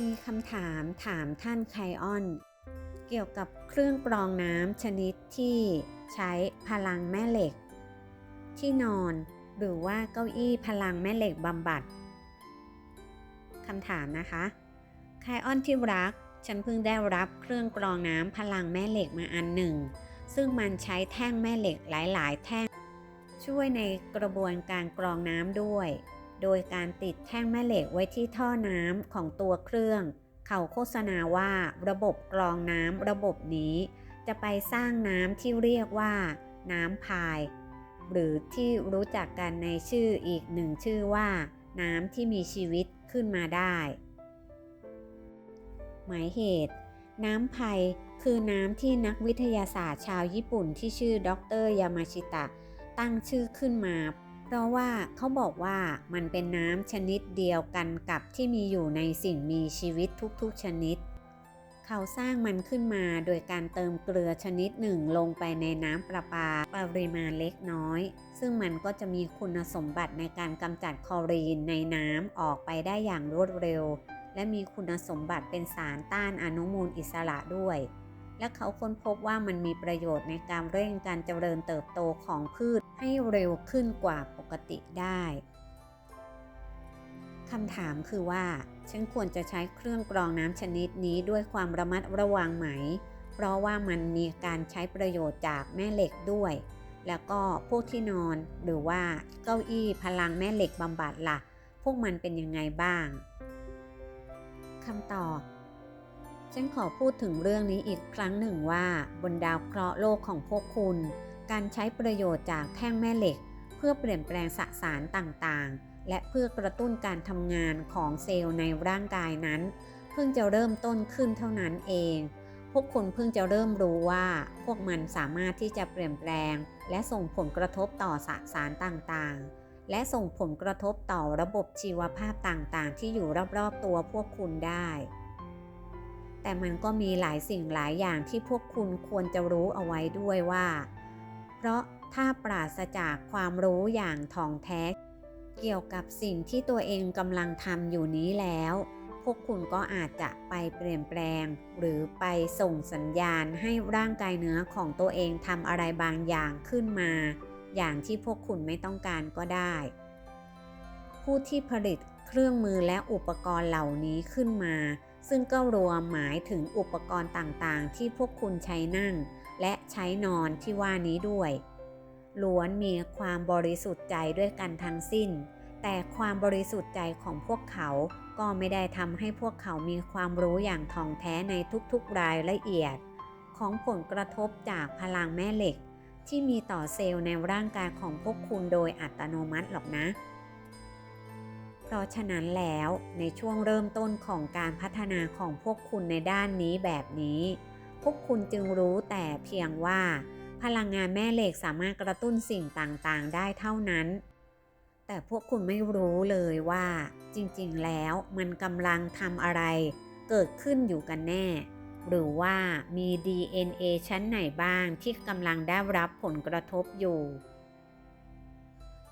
มีคำถามถามท่านไคออน เกี่ยวกับเครื่องกรองน้ำชนิดที่ใช้พลังแม่เหล็ก ที่นอนหรือว่าเก้าอี้พลังแม่เหล็กบำบัดคำถามนะคะไคออนที่รัก ฉันเพิ่งได้รับเครื่องกรองน้ำพลังแม่เหล็กมาอันหนึ่ง ซึ่งมันใช้แท่งแม่เหล็กหลาย ๆ แท่ง ช่วยในกระบวนการกรองน้ำด้วย โดยการติดแท่งแม่เหล็กไว้ที่ท่อน้ำของตัวเครื่อง เขาโฆษณาว่าระบบกรองน้ำระบบนี้ จะไปสร้างน้ำที่เรียกว่า น้ำพาย หรือที่รู้จักกันในชื่ออีกหนึ่งชื่อว่า น้ำที่มีชีวิตขึ้นมาได้ หมายเหตุ น้ำไพคือน้ำที่นักวิทยาศาสตร์ชาวญี่ปุ่นที่ชื่อดรยามาชิตะ ตั้งชื่อขึ้นมา เพราะว่าเขาบอกว่ามันเป็นน้ำชนิดเดียวกันกับที่มีอยู่ในสิ่งมีชีวิตทุกๆชนิด เขาสร้างมันขึ้นมาโดยการเติมเกลือชนิดหนึ่งลงไปในน้ำประปาปริมาณเล็กน้อย ซึ่งมันก็จะมีคุณสมบัติในการกำจัดคลอรีนในน้ำออกไปได้อย่างรวดเร็ว และมีคุณสมบัติเป็นสารต้านอนุมูลอิสระด้วยและเขาค้นพบว่ามันมีประโยชน์ในการเร่งการเจริญเติบโตของพืชให้เร็วขึ้นกว่า กติได้คำถามคือว่า ฉันควรจะใช้เครื่องกรองน้ำชนิดนี้ด้วยความระมัดระวังไหม เพราะว่ามันมีการใช้ประโยชน์จากแม่เหล็กด้วย แล้วก็พวกที่นอนหรือว่าเก้าอี้พลังแม่เหล็กบำบัดละ่ะ พวกมันเป็นยังไงบ้างคำตอบฉันขอพูดถึงเรื่องนี้อีกครั้งหนึ่งว่า บนดาวเคราะห์โลกของพวกคุณ การใช้ประโยชน์จากแท่งแม่เหล็ก เพื่อเปลี่ยนแปลงสสารต่างๆ และเพื่อกระตุ้นการทำงานของเซลล์ในร่างกายนั้น เพิ่งจะเริ่มต้นขึ้นเท่านั้นเอง พวกคุณเพิ่งจะเริ่มรู้ว่า พวกมันสามารถที่จะเปลี่ยนแปลง และส่งผลกระทบต่อสสารต่างๆและส่งผลกระทบต่อระบบชีวภาพต่างๆ ที่อยู่รอบๆตัวพวกคุณได้ แต่มันก็มีหลายสิ่งหลายอย่างที่พวกคุณควรจะรู้เอาไว้ด้วยว่า เพราะถ้าปราศจากความรู้อย่างท่องแท้ เกี่ยวกับสิ่งที่ตัวเองกำลังทำอยู่นี้แล้ว พวกคุณก็อาจจะไปเปลี่ยนแปลง หรือไปส่งสัญญาณให้ร่างกายเนื้อของตัวเองทำอะไรบางอย่างขึ้นมา อย่างที่พวกคุณไม่ต้องการก็ได้ ผู้ที่ผลิตเครื่องมือและอุปกรณ์เหล่านี้ขึ้นมา ซึ่งก็รวมหมายถึงอุปกรณ์ต่างๆ ที่พวกคุณใช้นั่ง และใช้นอนที่ว่านี้ด้วยล้วนมีความบริสุทธิ์ใจด้วยกันทั้งสิ้น แต่ความบริสุทธิ์ใจของพวกเขาก็ไม่ได้ทำให้พวกเขามีความรู้อย่างท่องแท้ในทุกๆรายละเอียด ของผลกระทบจากพลังแม่เหล็ก ที่มีต่อเซลล์ในร่างกายของพวกคุณโดยอัตโนมัติหรอกนะ เพราะฉะนั้นแล้วในช่วงเริ่มต้นของการพัฒนาของพวกคุณในด้านนี้แบบนี้ วกคุณจึงรู้แต่เพียงว่า พลังงานแม่เหล็กสามารถกระตุ้นสิ่งต่างๆ ได้เท่านั้น แต่พวกคุณไม่รู้เลยว่า จริงๆ แล้วมันกำลังทำอะไร เกิดขึ้นอยู่กันแน่ หรือว่ามี DNA ชั้นไหนบ้างที่กำลังได้รับผลกระทบอยู่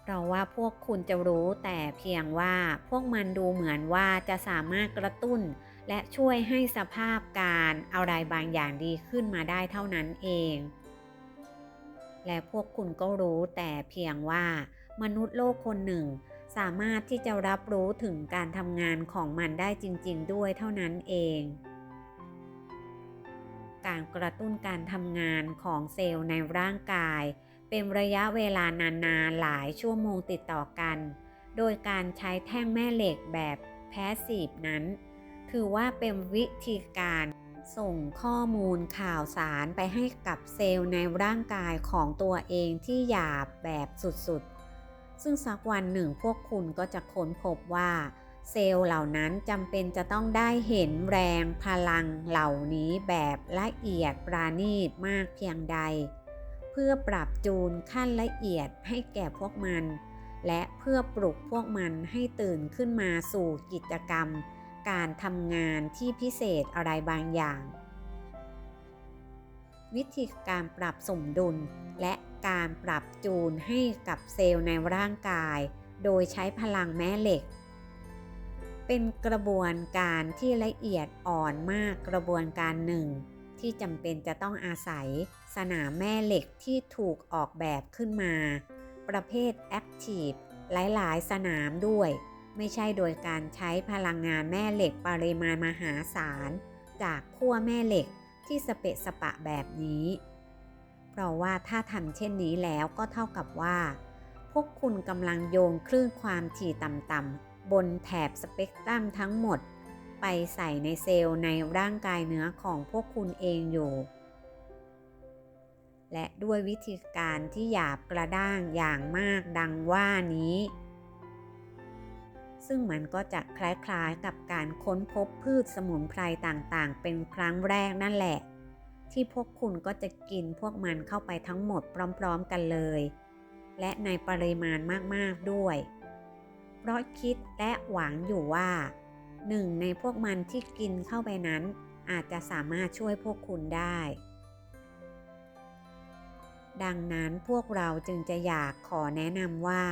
เพราะว่าพวกคุณจะรู้แต่เพียงว่าพวกมันดูเหมือนว่าจะสามารถกระตุ้น และช่วยให้สภาพการอะไรบางอย่างดีขึ้นมาได้เท่านั้นเอง และพวกคุณก็รู้แต่เพียงว่ามนุษย์โลกคนหนึ่ง สามารถที่จะรับรู้ถึงการทำงานของมันได้จริง ๆ ด้วยเท่านั้นเอง การกระตุ้นการทำงานของเซลล์ในร่างกาย เป็นระยะเวลานานๆหลายชั่วโมงติดต่อกัน โดยการใช้แท่งแม่เหล็กแบบแพสซีฟนั้น ถือว่าเป็นวิธีการส่งข้อมูลข่าวสารไปให้กับเซลล์ในร่างกายของตัวเองที่หยาบแบบสุดๆ ซึ่งสักวันหนึ่งพวกคุณก็จะค้นพบว่า เซลล์เหล่านั้นจำเป็นจะต้องได้เห็นแรงพลังเหล่านี้แบบละเอียดปราณีตมากเพียงใด เพื่อปรับจูนขั้นละเอียดให้แก่พวกมัน และเพื่อปลุกพวกมันให้ตื่นขึ้นมาสู่กิจกรรม การทำงานที่พิเศษอะไรบางอย่าง วิธีการปรับสมดุล และการปรับจูนให้กับเซลล์ในร่างกาย โดยใช้พลังแม่เหล็ก เป็นกระบวนการที่ละเอียดอ่อนมากกระบวนการหนึ่ง ที่จำเป็นจะต้องอาศัยสนามแม่เหล็กที่ถูกออกแบบขึ้นมา ประเภท Active หลายๆ สนามด้วย ไม่ใช่โดยการใช้พลังงานแม่เหล็กปริมาณมหาศาล จากขั้วแม่เหล็กที่สเปะสปะแบบนี้ เพราะว่าถ้าทำเช่นนี้แล้วก็เท่ากับว่า พวกคุณกำลังโยงคลื่นความถี่ต่ำๆบนแถบสเปกตรัมทั้งหมด ไปใส่ในเซลล์ในร่างกายเนื้อของพวกคุณเองอยู่ และด้วยวิธีการที่หยาบกระด้างอย่างมากดังว่านี้ ซึ่งมันก็จะคล้ายๆกับการค้นพบพืชสมุนไพรต่างๆ เป็นครั้งแรกนั่นแหละ ที่พวกคุณก็จะกินพวกมันเข้าไปทั้งหมดพร้อมๆกันเลย และในปริมาณมากๆด้วย เพราะคิดและหวังอยู่ว่าหนึ่งในพวกมันที่กินเข้าไปนั้น อาจจะสามารถช่วยพวกคุณได้ ดังนั้นพวกเราจึงจะอยากขอแนะนำว่า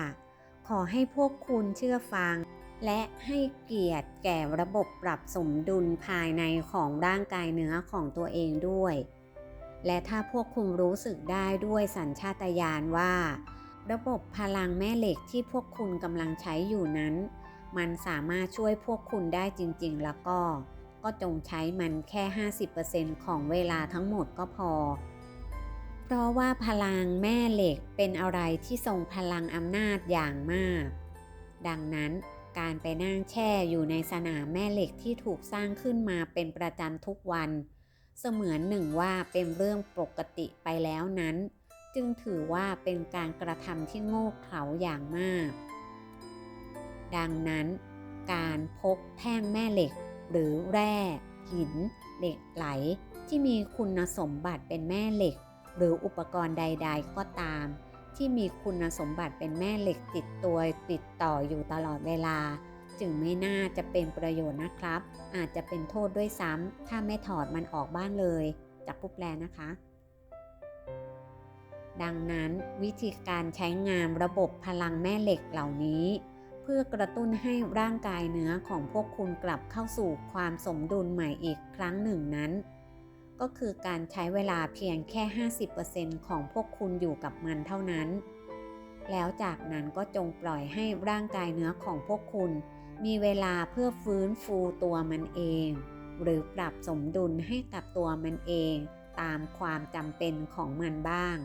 ขอให้พวกคุณเชื่อฟัง และให้เกียรติแก่ระบบปรับสมดุลภายในของร่างกายเนื้อของตัวเองด้วย และถ้าพวกคุณรู้สึกได้ด้วยสัญชาตญาณว่า ระบบพลังแม่เหล็กที่พวกคุณกำลังใช้อยู่นั้น มันสามารถช่วยพวกคุณได้จริง ๆ แล้วก็ ก็จงใช้มันแค่ 50%ของเวลาทั้งหมดก็พอ เพราะว่าพลังแม่เหล็กเป็นอะไรที่ทรงพลังอำนาจอย่างมาก ดังนั้น การไปนั่งแช่อยู่ในสนามแม่เหล็กที่ถูกสร้างขึ้นมาเป็นประจำทุกวัน เสมือนหนึ่งว่าเป็นเรื่องปกติไปแล้วนั้น จึงถือว่าเป็นการกระทำที่โง่เขลาอย่างมาก ดังนั้น การพกแท่งแม่เหล็ก หรือแร่ หิน เหล็กไหล ที่มีคุณสมบัติเป็นแม่เหล็ก หรืออุปกรณ์ใด ๆ ก็ตาม ที่มีคุณสมบัติเป็นแม่เหล็กติดตัวติดต่ออยู่ตลอดเวลา จึงไม่น่าจะเป็นประโยชน์นะครับ อาจจะเป็นโทษด้วยซ้ำถ้าไม่ถอดมันออกบ้างเลย จากผู้แปลนะคะ ดังนั้นวิธีการใช้งานระบบพลังแม่เหล็กเหล่านี้ เพื่อกระตุ้นให้ร่างกายเนื้อของพวกคุณกลับเข้าสู่ความสมดุลใหม่อีกครั้งหนึ่งนั้น ก็คือการใช้เวลาเพียงแค่ 50%ของพวกคุณอยู่กับมันเท่านั้น แล้วจากนั้นก็จงปล่อยให้ร่างกายเนื้อของพวกคุณ มีเวลาเพื่อฟื้นฟูตัวมันเอง หรือปรับสมดุลให้กับตัวมันเองตามความจำเป็นของมันบ้าง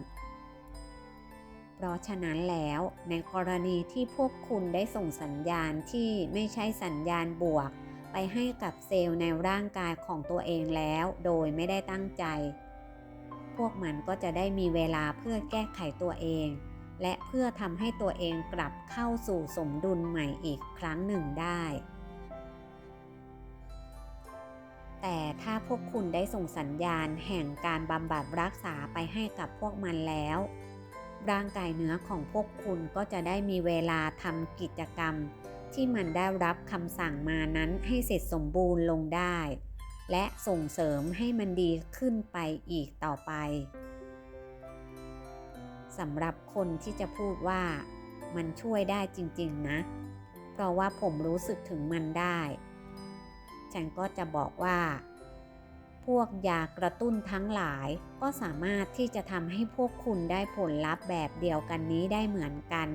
เพราะฉะนั้นแล้วในกรณีที่พวกคุณได้ส่งสัญญาณที่ไม่ใช่สัญญาณบวก ไปให้กับเซลล์ในร่างกายของตัวเองแล้วโดยไม่ได้ตั้งใจ พวกมันก็จะได้มีเวลาเพื่อแก้ไขตัวเอง และเพื่อทำให้ตัวเองกลับเข้าสู่สมดุลใหม่อีกครั้งหนึ่งได้ แต่ถ้าพวกคุณได้ส่งสัญญาณแห่งการบำบัดรักษาไปให้กับพวกมันแล้ว ร่างกายเนื้อของพวกคุณก็จะได้มีเวลาทำกิจกรรม ที่มันได้รับคำสั่งมานั้นให้เสร็จสมบูรณ์ลงได้ และส่งเสริมให้มันดีขึ้นไปอีกต่อไปสำหรับคนที่จะพูดว่ามันช่วยได้จริงๆนะ เพราะว่าผมรู้สึกถึงมันได้ ฉันก็จะบอกว่า พวกยากระตุ้นทั้งหลายก็สามารถที่จะทำให้พวกคุณได้ผลลัพธ์แบบเดียวกันนี้ได้เหมือนกัน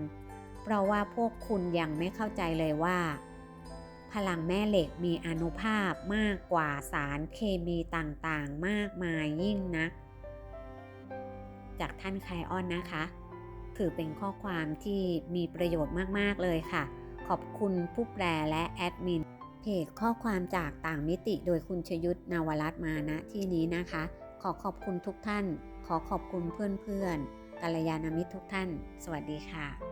เพราะว่าพวกคุณยังไม่เข้าใจเลยว่า พลังแม่เหล็กมีอนุภาพมากกว่าสารเคมีต่างๆ มากมายยิ่งนัก จากท่านไคออนนะคะ ถือเป็นข้อความที่มีประโยชน์มากๆเลยค่ะ ขอบคุณผู้แปลและแอดมินเพจข้อความจากต่างมิติโดยคุณชยุทธนาวรัตมาณที่นี้นะคะ ขอขอบคุณทุกท่าน ขอขอบคุณเพื่อนๆกัลยาณมิตรทุกท่าน สวัสดีค่ะ